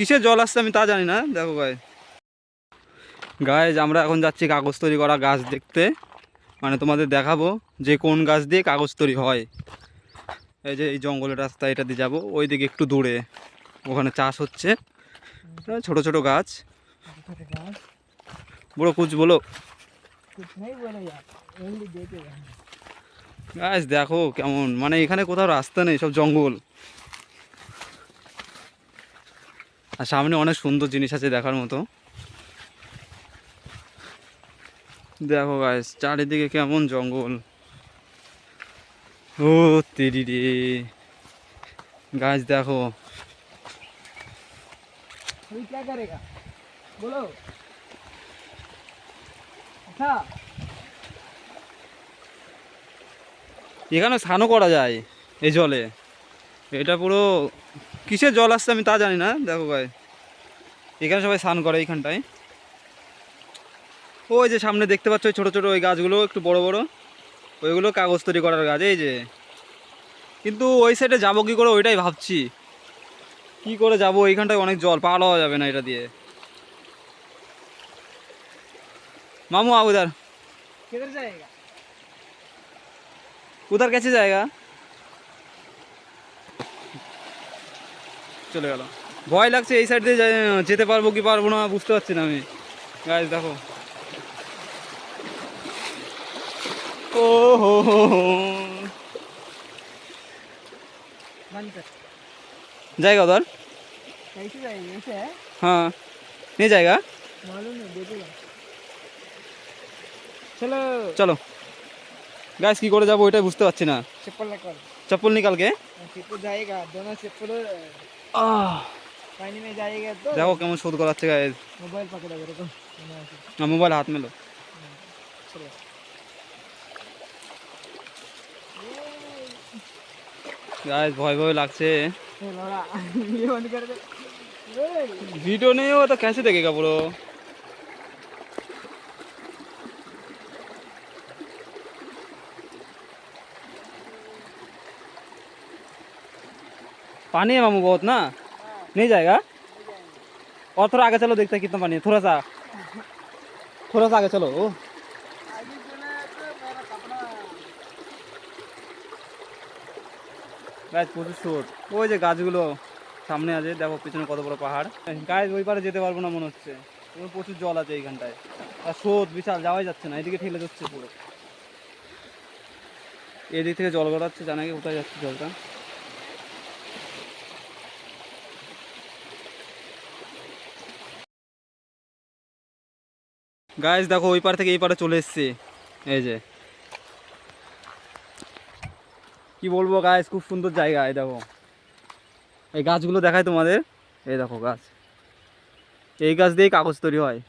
কিসে জল আসছে আমি তা জানি না, দেখো গায়ে গায়ে আমরা এখন যাচ্ছি কাগজ তৈরি করা গাছ দেখতে। মানে তোমাদের দেখাবো যে কোন গাছ দিয়ে কাগজ তৈরি হয়। এই যে এই জঙ্গলের রাস্তা, এটা দিয়ে যাব। ওই দিকে একটু দূরে, ওখানে চাষ হচ্ছে। ছোট ছোট গাছ। বড়ো কুচ বলো। গাছ দেখো কেমন। মানে এখানে কোথাও রাস্তা নেই, সব জঙ্গল। আর সামনে অনেক সুন্দর জিনিস আছে দেখার মতো। দেখো গাইস চারিদিকে কেমন জঙ্গল। ও তেরি রে গাছ দেখো এখানে স্নানও করা যায় এই জলে। এটা পুরো কিসের জল আসছে আমি তা জানি না। দেখো ভাই এখানে সবাই স্নান করে এইখানটায়। ওই যে সামনে দেখতে পাচ্ছ ওই ছোটো ছোটো ওই গাছগুলো একটু বড় বড়। ওইগুলো কাগজ তৈরি করার গাছ এই যে। কিন্তু ওই সাইডে যাব কী করে ওইটাই ভাবছি। কি করে যাব? এইখানটায় অনেক জল পার হওয়া যাবে না এটা দিয়ে। মামু আবুদার উধার কাছে জায়গা। চলে গেল। ভয় লাগছে এই সাইড দিয়ে যেতে পারব কি পারব না বুঝতে পারছি না আমি। গাছ দেখো। ও হো জায়গা ধর। হ্যাঁ। জায়গা। চলো। চলো। গাছ কি করে যাব ওইটাই বুঝতে পারছি না। চপ্পল নিকালকে চপ্পল জায়গা দোনো চপ্পল। আহ। দেখো কেমন শোধ করাচ্ছে গায়ে मोबाइल पकड़ा मेरे को না মোবাইল হাত মেলো चलो গাছ ভয় ভয় লাগছে ए, लौड़ा ये बंद कर दे ए, वीडियो नहीं हो तो कैसे देखेगा ब्रो पानी है मामू बहुत ना नहीं जाएगा और थोड़ा आगे चलो देखते हैं कितना पानी है थोड़ा सा थोड़ा सा आगे चलो ओ आगे चला तो मेरा कपड़ा গাছ প্রচুর শোট ওই যে গাছগুলো সামনে আছে দেখো পিছনে কত বড় পাহাড় গাছ ওই পারে যেতে পারবো না মনে হচ্ছে ওর প্রচুর জল আছে এইখানটায় আর স্রোত বিশাল যাওয়াই যাচ্ছে না এদিকে ঠেলে যাচ্ছে পুরো এদিক থেকে জল গড়াচ্ছে জানা কি কোথায় যাচ্ছে জলটা গাছ দেখো, ওই পার থেকে এই পারে চলে এসছে। এই যে। কি বলব গাছ খুব সুন্দর জায়গা, এই দেখো। এই গাছগুলো দেখায় তোমাদের। এই দেখো গাছ। এই গাছ দিয়েই কাগজ তৈরি হয়।